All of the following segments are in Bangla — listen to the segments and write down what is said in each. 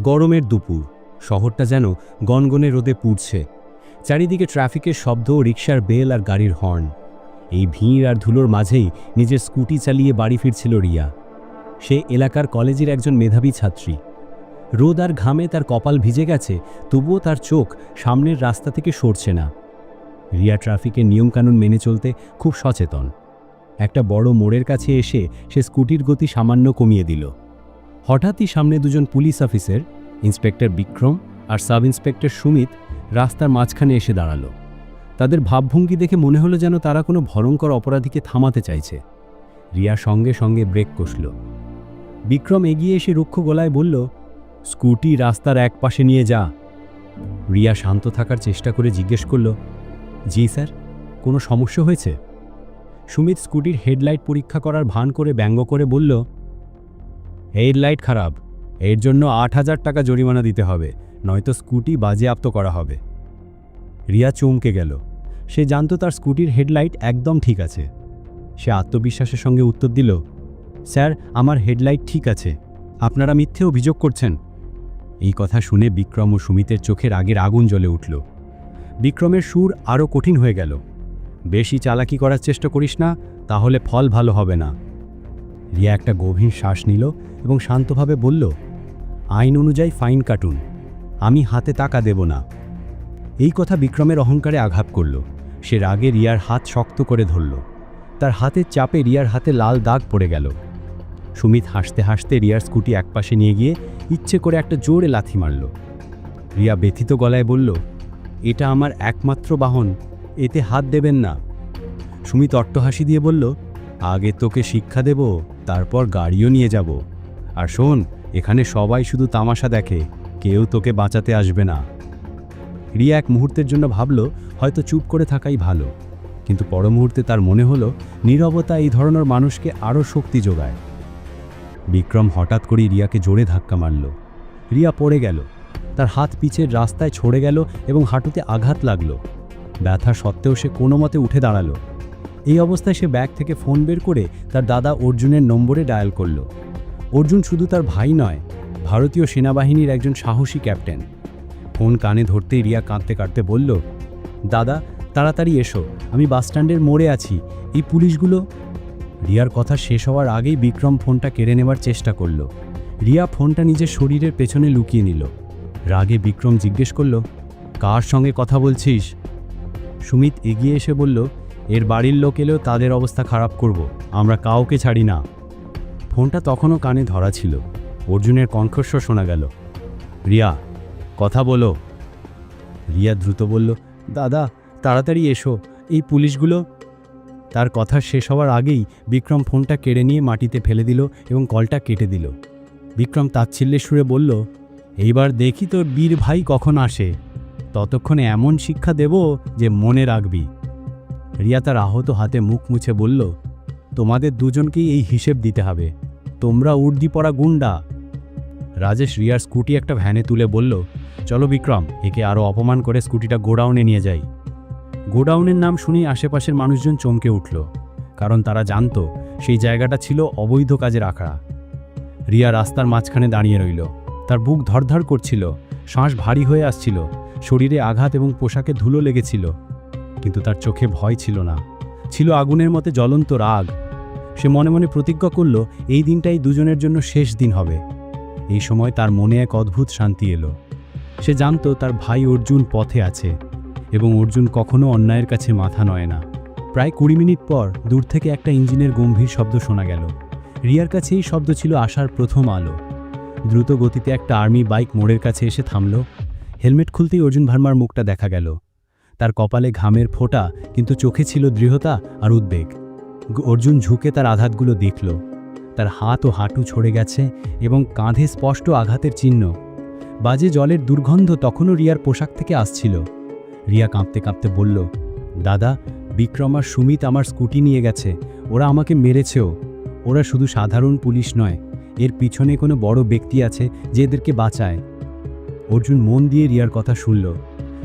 গরমের দুপুর। শহরটা যেন গনগনে রোদে পুড়ছে। চারিদিকে ট্রাফিকের শব্দ, রিকশার বেল আর গাড়ির হর্ন। এই ভিড় আর ধুলোর মাঝেই নিজের স্কুটি চালিয়ে বাড়ি ফিরছিল রিয়া। সে এলাকার কলেজের একজন মেধাবী ছাত্রী। রোদ আর ঘামে তার কপাল ভিজে গেছে, তবুও তার চোখ সামনের রাস্তা থেকে সরছে না। রিয়া ট্রাফিকের নিয়মকানুন মেনে চলতে খুব সচেতন। একটা বড় মোড়ের কাছে এসে সে স্কুটির গতি সামান্য কমিয়ে দিল। হঠাৎই সামনে দুজন পুলিশ অফিসার, ইন্সপেক্টর বিক্রম আর সাব ইন্সপেক্টর সুমিত, রাস্তার মাঝখানে এসে দাঁড়াল। তাদের ভাবভঙ্গি দেখে মনে হলো যেন তারা কোনো ভয়ঙ্কর অপরাধীকে থামাতে চাইছে। রিয়া সঙ্গে সঙ্গে ব্রেক কষল। বিক্রম এগিয়ে এসে রুক্ষ গলায় বলল, স্কুটি রাস্তার এক পাশে নিয়ে যা। রিয়া শান্ত থাকার চেষ্টা করে জিজ্ঞেস করল, জি স্যার, কোনো সমস্যা হয়েছে? সুমিত স্কুটির হেডলাইট পরীক্ষা করার ভান করে ব্যঙ্গ করে বলল হেডলাইট খারাপ। এর জন্য আট হাজার টাকা জরিমানা দিতে হবে, নয়তো স্কুটি বাজেয়াপ্ত করা হবে। রিয়া চমকে গেল। সে জানতো তার স্কুটির হেডলাইট একদম ঠিক আছে। সে আত্মবিশ্বাসের সঙ্গে উত্তর দিল, স্যার, আমার হেডলাইট ঠিক আছে। আপনারা মিথ্যে অভিযোগ করছেন। এই কথা শুনে বিক্রম ও সুমিতের চোখের আগের আগুন জ্বলে উঠল। বিক্রমের সুর আরও কঠিন হয়ে গেল। বেশি চালাকি করার চেষ্টা করিস না, তাহলে ফল ভালো হবে না। রিয়া একটা গভীর শ্বাস নিল এবং শান্তভাবে বলল, আইন অনুযায়ী ফাইন কাটুন, আমি হাতে টাকা দেব না। এই কথা বিক্রমের অহংকারে আঘাত করল। সে রাগে রিয়ার হাত শক্ত করে ধরল। তার হাতের চাপে রিয়ার হাতে লাল দাগ পড়ে গেল। সুমিত হাসতে হাসতে রিয়ার স্কুটি একপাশে নিয়ে গিয়ে ইচ্ছে করে একটা জোরে লাথি মারল। রিয়া ব্যথিত গলায় বলল, এটা আমার একমাত্র বাহন, এতে হাত দেবেন না। সুমিত অট্টহাসি দিয়ে বলল আগে তোকে শিক্ষা দেব, তারপর গাড়িও নিয়ে যাব। আর শোন, এখানে সবাই শুধু তামাশা দেখে, কেউ তোকে বাঁচাতে আসবে না। রিয়া এক মুহূর্তের জন্য ভাবল, হয়তো চুপ করে থাকাই ভালো। কিন্তু পর মুহূর্তে তার মনে হলো, নীরবতা এই ধরনের মানুষকে আরও শক্তি যোগায়। বিক্রম হঠাৎ করেই রিয়াকে জোরে ধাক্কা মারল। রিয়া পড়ে গেল। তার হাত পিছের রাস্তায় ছড়ে গেল এবং হাঁটুতে আঘাত লাগল। ব্যথা সত্ত্বেও সে কোনো মতে উঠে দাঁড়াল। এই অবস্থায় সে ব্যাগ থেকে ফোন বের করে তার দাদা অর্জুনের নম্বরে ডায়াল করল। অর্জুন শুধু তার ভাই নয়, ভারতীয় সেনাবাহিনীর একজন সাহসী ক্যাপ্টেন। ফোন কানে ধরতেই রিয়া কাঁদতে কাঁদতে বলল, দাদা, তাড়াতাড়ি এসো, আমি বাসস্ট্যান্ডের মোড়ে আছি। এই পুলিশগুলো রিয়ার কথা শেষ হওয়ার আগেই বিক্রম ফোনটা কেড়ে নেবার চেষ্টা করল। রিয়া ফোনটা নিজের শরীরের পেছনে লুকিয়ে নিল। রাগে বিক্রম জিজ্ঞেস করল, কার সঙ্গে কথা বলছিস? সুমিত এগিয়ে এসে বলল এর বাড়ির লোক এলেও তাদের অবস্থা খারাপ করব, আমরা কাউকে ছাড়ি না। ফোনটা তখনও কানে ধরা ছিল। অর্জুনের কণ্ঠস্বর শোনা গেল। রিয়া, কথা বলো। রিয়া দ্রুত বলল, দাদা, তাড়াতাড়ি এসো, এই পুলিশগুলো। তার কথা শেষ হওয়ার আগেই বিক্রম ফোনটা কেড়ে নিয়ে মাটিতে ফেলে দিল এবং কলটা কেটে দিল। বিক্রম তাচ্ছিল্যের সুরে বলল, এইবার দেখি তোর বীর ভাই কখন আসে। ততক্ষণে এমন শিক্ষা দেব যে মনে রাখবি। রিয়া তার আহত হাতে মুখ মুছে বলল, তোমাদের দুজনকেই এই হিসেব দিতে হবে। তোমরা উর্দি পড়া গুন্ডা। রাজেশ রিয়ার স্কুটি একটা ভ্যানে তুলে বলল, চলো বিক্রম, একে আরও অপমান করে স্কুটিটা গোডাউনে নিয়ে যাই। গোডাউনের নাম শুনেই আশেপাশের মানুষজন চমকে উঠল, কারণ তারা জানত সেই জায়গাটা ছিল অবৈধ কাজের আখড়া। রিয়া রাস্তার মাঝখানে দাঁড়িয়ে রইল। তার বুক ধরধর করছিল, শ্বাস ভারী হয়ে আসছিল, শরীরে আঘাত এবং পোশাকে ধুলো লেগেছিল। কিন্তু তার চোখে ভয় ছিল না। ছিল আগুনের মতে জ্বলন্ত রাগ। সে মনে মনে প্রতিজ্ঞা করল, এই দিনটাই দুজনের জন্য শেষ দিন হবে। এই সময় তার মনে এক অদ্ভুত শান্তি এলো। সে জানতো তার ভাই অর্জুন পথে আছে এবং অর্জুন কখনো অন্যায়ের কাছে মাথা নয় না। প্রায় কুড়ি মিনিট পর দূর থেকে একটা ইঞ্জিনের গম্ভীর শব্দ শোনা গেল। রিয়ার কাছে এই শব্দ ছিল আসার প্রথম আলো। দ্রুত গতিতে একটা আর্মি বাইক মোড়ের কাছে এসে থামল। হেলমেট খুলতেই অর্জুন ভার্মার মুখটা দেখা গেল। তার কপালে ঘামের ফোঁটা, কিন্তু চোখে ছিল দৃঢ়তা আর উদ্বেগ। অর্জুন ঝুঁকে তার আঘাতগুলো দেখল। তার হাত ও হাঁটু ছড়ে গেছে এবং কাঁধে স্পষ্ট আঘাতের চিহ্ন। বাজে জলের দুর্গন্ধ তখনও রিয়ার পোশাক থেকে আসছিল। রিয়া কাঁপতে কাঁপতে বলল, দাদা, বিক্রম আর সুমিত আমার স্কুটি নিয়ে গেছে। ওরা আমাকে মেরেছেও। ওরা শুধু সাধারণ পুলিশ নয়, এর পিছনে কোনো বড় ব্যক্তি আছে যে এদেরকে বাঁচায়। অর্জুন মন দিয়ে রিয়ার কথা শুনল।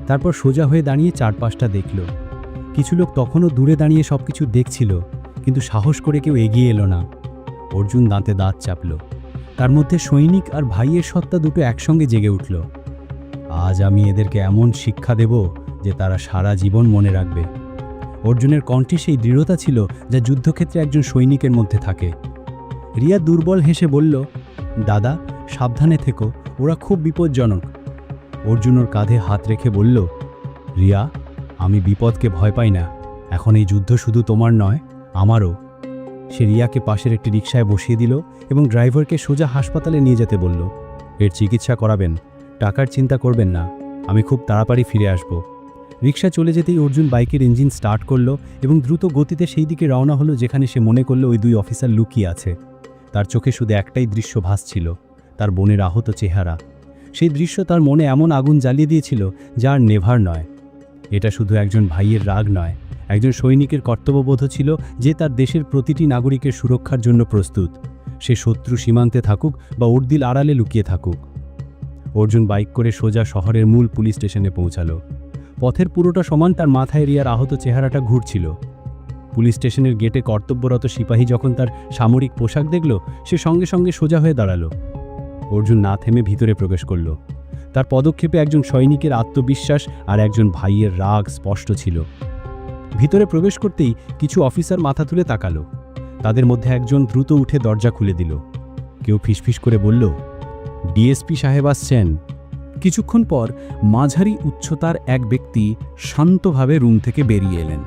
তারপর সোজা হয়ে দাঁড়িয়ে চারপাশটা দেখল। কিছু লোক তখনও দূরে দাঁড়িয়ে সব কিছু দেখছিল, কিন্তু সাহস করে কেউ এগিয়ে এলো না। অর্জুন দাঁতে দাঁত চাপল। তার মধ্যে সৈনিক আর ভাইয়ের সত্তা দুটো একসঙ্গে জেগে উঠল। আজ আমি এদেরকে এমন শিক্ষা দেব যে তারা সারা জীবন মনে রাখবে। অর্জুনের কণ্ঠে সেই দৃঢ়তা ছিল যা যুদ্ধক্ষেত্রে একজন সৈনিকের মধ্যে থাকে। রিয়া দুর্বল হেসে বলল, দাদা, সাবধানে থেকো, ওরা খুব বিপজ্জনক। অর্জুন ওর কাঁধে হাত রেখে বলল, রিয়া, আমি বিপদকে ভয় পাই না। এখন এই যুদ্ধ শুধু তোমার নয়, আমারও। সে রিয়াকে পাশের একটি রিকশায় বসিয়ে দিল এবং ড্রাইভারকে সোজা হাসপাতালে নিয়ে যেতে বলল, এর চিকিৎসা করাবেন, টাকার চিন্তা করবেন না, আমি খুব তাড়াতাড়ি ফিরে আসব। রিক্সা চলে যেতেই অর্জুন বাইকের ইঞ্জিন স্টার্ট করল এবং দ্রুত গতিতে সেই দিকে রওনা হলো যেখানে সে মনে করল ওই দুই অফিসার লুকিয়ে আছে। তার চোখে শুধু একটাই দৃশ্য ভাসছিল, তার বোনের আহত চেহারা। সেই দৃশ্য তার মনে এমন আগুন জ্বালিয়ে দিয়েছিল যা আর নেভার নয়। এটা শুধু একজন ভাইয়ের রাগ নয়, একজন সৈনিকের কর্তব্যবোধ ছিল যে তার দেশের প্রতিটি নাগরিকের সুরক্ষার জন্য প্রস্তুত। সে শত্রু সীমান্তে থাকুক বা উর্দিল আড়ালে লুকিয়ে থাকুক। অর্জুন বাইক করে সোজা শহরের মূল পুলিশ স্টেশনে পৌঁছালো। পথের পুরোটা সমান তার মাথায় রিয়ার আহত চেহারাটা ঘুরছিল। পুলিশ স্টেশনের গেটে কর্তব্যরত সিপাহী যখন তার সামরিক পোশাক দেখল, সে সঙ্গে সঙ্গে সোজা হয়ে দাঁড়াল। অর্জুন না থেমে ভিতরে প্রবেশ করল। তার পদক্ষেপে একজন সৈনিকের আত্মবিশ্বাস আর একজন ভাইয়ের রাগ স্পষ্ট ছিল। ভিতরে প্রবেশ করতেই কিছু অফিসার মাথা তুলে তাকালো। তাদের মধ্যে একজন দ্রুত উঠে দরজা খুলে দিল। কেউ ফিসফিস করে বলল, ডিএসপি সাহেব আসছেন। কিছুক্ষণ পর মাঝারি উচ্চতার এক ব্যক্তি শান্তভাবে রুম থেকে বেরিয়ে এলেন।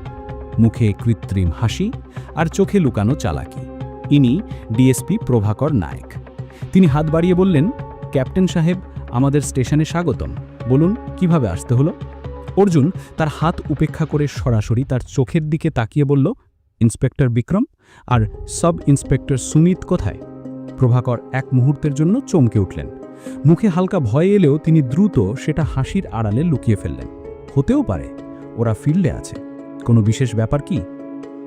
মুখে কৃত্রিম হাসি আর চোখে লুকানো চালাকি। ইনি ডিএসপি প্রভাকর নায়ক। তিনি হাত বাড়িয়ে বললেন, ক্যাপ্টেন সাহেব, আমাদের স্টেশনে স্বাগতম। বলুন, কীভাবে আসতে হলো? অর্জুন তার হাত উপেক্ষা করে সরাসরি তার চোখের দিকে তাকিয়ে বলল, ইন্সপেক্টর বিক্রম, আর সাব ইন্সপেক্টর সুমিত কোথায়? প্রভাকর এক মুহূর্তের জন্য চমকে উঠলেন। মুখে হালকা ভয় এলেও তিনি দ্রুত সেটা হাসির আড়ালে লুকিয়ে ফেললেন। হতেও পারে, ওরা ফিল্ডে আছে। কোনো বিশেষ ব্যাপার কি?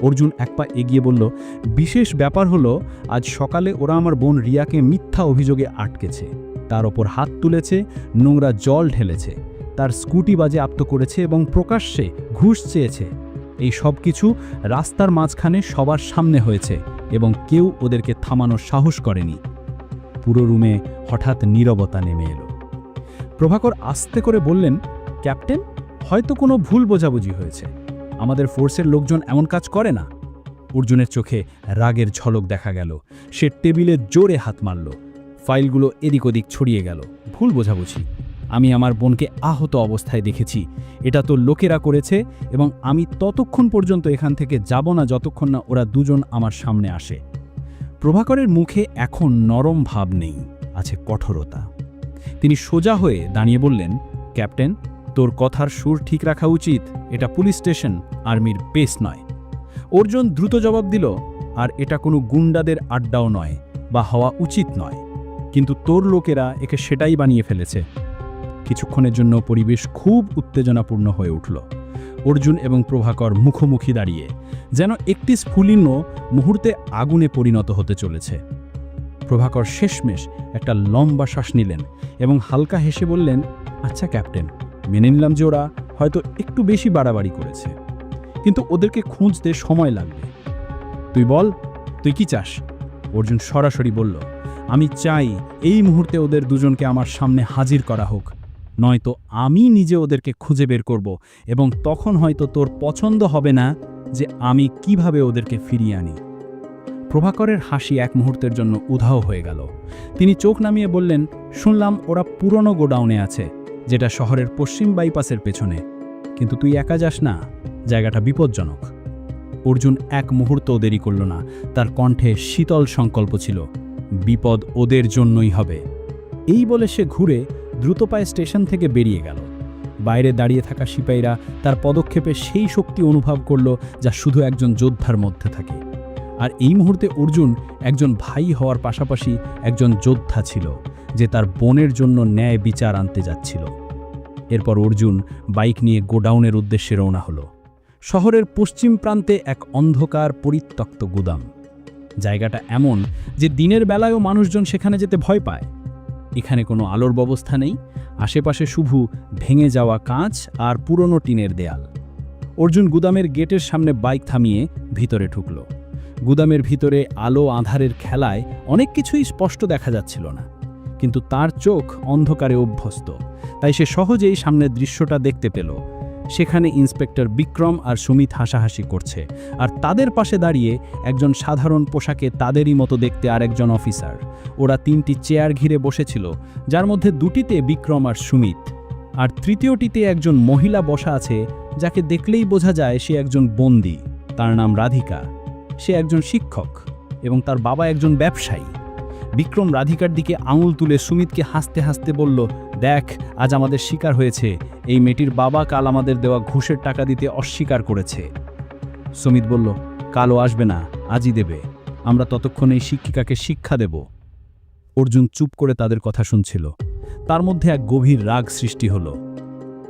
অর্জুন এক পা এগিয়ে বলল, বিশেষ ব্যাপার হলো, আজ সকালে ওরা আমার বোন রিয়াকে মিথ্যা অভিযোগে আটকেছে। তার ওপর হাত তুলেছে, নোংরা জল ঢেলেছে। তার স্কুটি বাজে আপ্ত করেছে এবং প্রকাশ্যে ঘুষ চেয়েছে। এই সব কিছু রাস্তার মাঝখানে সবার সামনে হয়েছে এবং কেউ ওদেরকে থামানোর সাহস করেনি। পুরো রুমে হঠাৎ নীরবতা নেমে এলো। প্রভাকর আস্তে করে বললেন, ক্যাপ্টেন, হয়তো কোনো ভুল বোঝাবুঝি হয়েছে। আমাদের ফোর্সের লোকজন এমন কাজ করে না? অর্জুনের চোখে রাগের ঝলক দেখা গেল। সে টেবিলে জোরে হাত মারল। ফাইলগুলো এদিক ওদিক ছড়িয়ে গেল। ভুল বোঝাবুঝি। আমি আমার বোনকে আহত অবস্থায় দেখেছি। এটা তো লোকেরা করেছে এবং আমি ততক্ষণ পর্যন্ত এখান থেকে যাব না যতক্ষণ না ওরা দুজন আমার সামনে আসে। প্রভাকরের মুখে এখন নরম ভাব নেই, আছে কঠোরতা। তিনি সোজা হয়ে দাঁড়িয়ে বললেন, ক্যাপ্টেন তোর কথার সুর ঠিক রাখা উচিত, এটা পুলিশ স্টেশন, আর্মির বেস নয়। অর্জুন দ্রুত জবাব দিল, আর এটা কোনো গুন্ডাদের আড্ডাও নয়, বা হওয়া উচিত নয়। কিন্তু তোর লোকেরা একে সেটাই বানিয়ে ফেলেছে। কিছুক্ষণের জন্য পরিবেশ খুব উত্তেজনাপূর্ণ হয়ে উঠল। অর্জুন এবং প্রভাকর মুখোমুখি দাঁড়িয়ে, যেন একটি স্ফুলিঙ্গ মুহূর্তে আগুনে পরিণত হতে চলেছে। প্রভাকর শেষমেশ একটা লম্বা শ্বাস নিলেন এবং হালকা হেসে বললেন আচ্ছা ক্যাপ্টেন। মেনে নিলাম যে ওরা হয়তো একটু বেশি বাড়াবাড়ি করেছে। কিন্তু ওদেরকে খুঁজতে সময় লাগবে। তুই বল, তুই কি চাস? অর্জুন সরাসরি বলল, আমি চাই এই মুহূর্তে ওদের দুজনকে আমার সামনে হাজির করা হোক। নয়তো আমি নিজে ওদেরকে খুঁজে বের করব এবং তখন হয়তো তোর পছন্দ হবে না যে আমি কীভাবে ওদেরকে ফিরিয়ে আনি। প্রভাকরের হাসি এক মুহূর্তের জন্য উধাও হয়ে গেল। তিনি চোখ নামিয়ে বললেন, শুনলাম ওরা পুরনো গোডাউনে আছে। যেটা শহরের পশ্চিম বাইপাসের পেছনে। কিন্তু তুই একা যাস না, জায়গাটা বিপজ্জনক। অর্জুন এক মুহূর্ত দেরি করল না, তার কণ্ঠে শীতল সংকল্প ছিল, বিপদ ওদের জন্যই হবে। এই বলে সে ঘুরে দ্রুত পায়ে স্টেশন থেকে বেরিয়ে গেল। বাইরে দাঁড়িয়ে থাকা সিপাহীরা তার পদক্ষেপে সেই শক্তি অনুভব করল যা শুধু একজন যোদ্ধার মধ্যে থাকে। আর এই মুহূর্তে অর্জুন একজন ভাই হওয়ার পাশাপাশি একজন যোদ্ধা ছিল, যে তার বোনের জন্য ন্যায় বিচার আনতে যাচ্ছিল। এরপর অর্জুন বাইক নিয়ে গোডাউনের উদ্দেশ্যে রওনা হলো। শহরের পশ্চিম প্রান্তে এক অন্ধকার পরিত্যক্ত গুদাম। জায়গাটা এমন যে দিনের বেলায়ও মানুষজন সেখানে যেতে ভয় পায়। এখানে কোনো আলোর ব্যবস্থা নেই, আশেপাশে শুধু ভেঙে যাওয়া কাঁচ আর পুরনো টিনের দেয়াল। অর্জুন গুদামের গেটের সামনে বাইক থামিয়ে ভিতরে ঢুকল। গুদামের ভিতরে আলো আধারের খেলায় অনেক কিছুই স্পষ্ট দেখা যাচ্ছিল না। কিন্তু তার চোখ অন্ধকারে অভ্যস্ত, তাই সে সহজেই সামনের দৃশ্যটা দেখতে পেল। সেখানে ইন্সপেক্টর বিক্রম আর সুমিত হাসাহাসি করছে, আর তাদের পাশে দাঁড়িয়ে একজন সাধারণ পোশাকে তাদেরই মতো দেখতে আরেকজন অফিসার। ওরা তিনটি চেয়ার ঘিরে বসেছিল, যার মধ্যে দুটিতে বিক্রম আর সুমিত, আর তৃতীয়টিতে একজন মহিলা বসা আছে, যাকে দেখলেই বোঝা যায় সে একজন বন্দী। তার নাম রাধিকা। সে একজন শিক্ষক এবং তার বাবা একজন ব্যবসায়ী। বিক্রম রাধিকার দিকে আঙুল তুলে সুমিতকে হাসতে হাসতে বলল, দেখ, আজ আমাদের শিকার হয়েছে। এই মেয়েটির বাবা কাল আমাদের দেওয়া ঘুষের টাকা দিতে অস্বীকার করেছে। সুমিত বলল, কালও আসবে না, আজই দেবে। আমরা ততক্ষণ এই শিক্ষিকাকে শিক্ষা দেব। অর্জুন চুপ করে তাদের কথা শুনছিল। তার মধ্যে এক গভীর রাগ সৃষ্টি হল।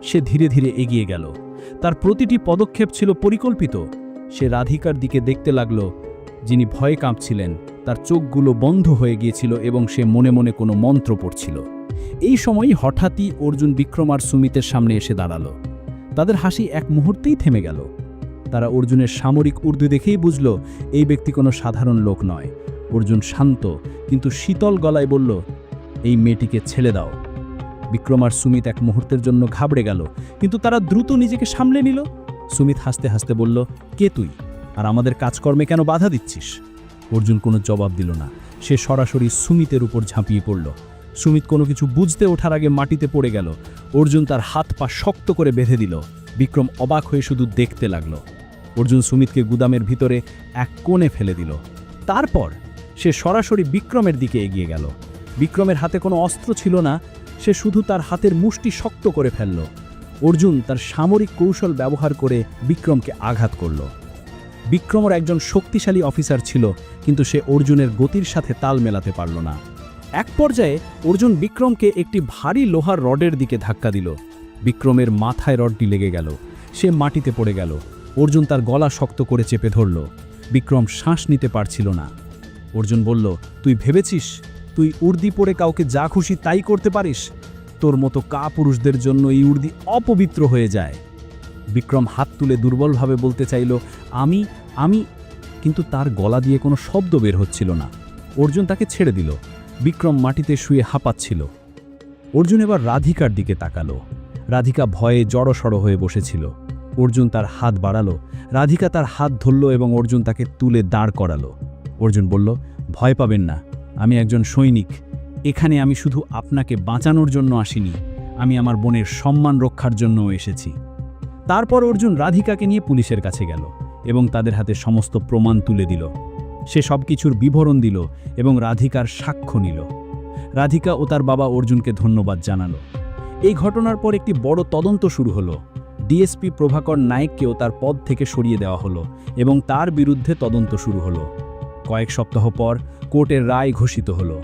সে ধীরে ধীরে এগিয়ে গেল। তার প্রতিটি পদক্ষেপ ছিল পরিকল্পিত। সে রাধিকার দিকে দেখতে লাগল, যিনি ভয়ে কাঁপছিলেন, তার চোখগুলো বন্ধ হয়ে গিয়েছিল এবং সে মনে মনে কোনো মন্ত্র পড়ছিল। এই সময়ই হঠাৎই অর্জুন বিক্রম আর সুমিতের সামনে এসে দাঁড়াল। তাদের হাসি এক মুহূর্তেই থেমে গেল। তারা অর্জুনের সামরিক উর্দু দেখেই বুঝল, এই ব্যক্তি কোনো সাধারণ লোক নয়। অর্জুন শান্ত, কিন্তু শীতল গলায় বলল, এই মেয়েটিকে ছেড়ে দাও। বিক্রম আর সুমিত এক মুহূর্তের জন্য ঘাবড়ে গেল, কিন্তু তারা দ্রুত নিজেকে সামলে নিল। সুমিত হাসতে হাসতে বলল, কে তুই? আর আমাদের কাজকর্মে কেন বাধা দিচ্ছিস? অর্জুন কোনো জবাব দিল না। সে সরাসরি সুমিতের উপর ঝাঁপিয়ে পড়ল। সুমিত কোনো কিছু বুঝতে ওঠার আগে মাটিতে পড়ে গেল। অর্জুন তার হাত পা শক্ত করে বেঁধে দিল। বিক্রম অবাক হয়ে শুধু দেখতে লাগল। অর্জুন সুমিতকে গুদামের ভিতরে এক কোণে ফেলে দিল। তারপর সে সরাসরি বিক্রমের দিকে এগিয়ে গেল। বিক্রমের হাতে কোনো অস্ত্র ছিল না। সে শুধু তার হাতের মুষ্টি শক্ত করে ফেলল। অর্জুন তার সামরিক কৌশল ব্যবহার করে বিক্রমকে আঘাত করল। বিক্রমর একজন শক্তিশালী অফিসার ছিল, কিন্তু সে অর্জুনের গতির সাথে তাল মেলাতে পারল না। এক পর্যায়ে অর্জুন বিক্রমকে একটি ভারী লোহার রডের দিকে ধাক্কা দিল। বিক্রমের মাথায় রডটি লেগে গেল। সে মাটিতে পড়ে গেল। অর্জুন তার গলা শক্ত করে চেপে ধরল। বিক্রম শ্বাস নিতে পারছিল না। অর্জুন বলল, তুই ভেবেছিস? তুই উর্দি পরে কাউকে যা খুশি তাই করতে পারিস? তোর মতো কা পুরুষদের জন্য এই উর্দি অপবিত্র হয়ে যায়। বিক্রম হাত তুলে দুর্বলভাবে বলতে চাইল, আমি আমি, কিন্তু তার গলা দিয়ে কোনো শব্দ বের হচ্ছিল না। অর্জুন তাকে ছেড়ে দিল। বিক্রম মাটিতে শুয়ে হাঁপাচ্ছিল। অর্জুন এবার রাধিকার দিকে তাকালো। রাধিকা ভয়ে জড়সড় হয়ে বসেছিল। অর্জুন তার হাত বাড়ালো। রাধিকা তার হাত ধরল এবং অর্জুন তাকে তুলে দাঁড় করালো। অর্জুন বলল, ভয় পাবেন না। আমি একজন সৈনিক। এখানে আমি শুধু আপনাকে বাঁচানোর জন্য আসিনি, আমি আমার বোনের সম্মান রক্ষার জন্যও এসেছি। তারপর অর্জুন রাধিকাকে নিয়ে পুলিশের কাছে গেল এবং তাদের হাতে সমস্ত প্রমাণ তুলে দিল। সে সব কিছুর বিবরণ দিল এবং রাধিকার সাক্ষ্য নিল। রাধিকা ও তার বাবা অর্জুনকে ধন্যবাদ জানালো। এই ঘটনার পর একটি বড় তদন্ত শুরু হলো। ডিএসপি প্রভাকর নায়েককেও তার পদ থেকে সরিয়ে দেওয়া হলো এবং তার বিরুদ্ধে তদন্ত শুরু হলো। কয়েক সপ্তাহ পর কোর্টের রায় ঘোষিত হলো।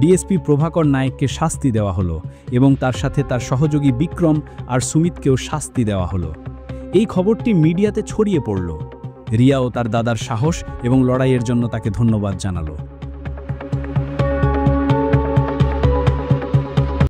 ডিএসপি প্রভাকর নায়েককে শাস্তি দেওয়া হলো এবং তার সাথে তার সহযোগী বিক্রম আর সুমিতকেও শাস্তি দেওয়া হলো। এই খবরটি মিডিয়াতে ছড়িয়ে পড়ল। রিয়াও তার দাদার সাহস এবং লড়াইয়ের জন্য তাকে ধন্যবাদ জানালো।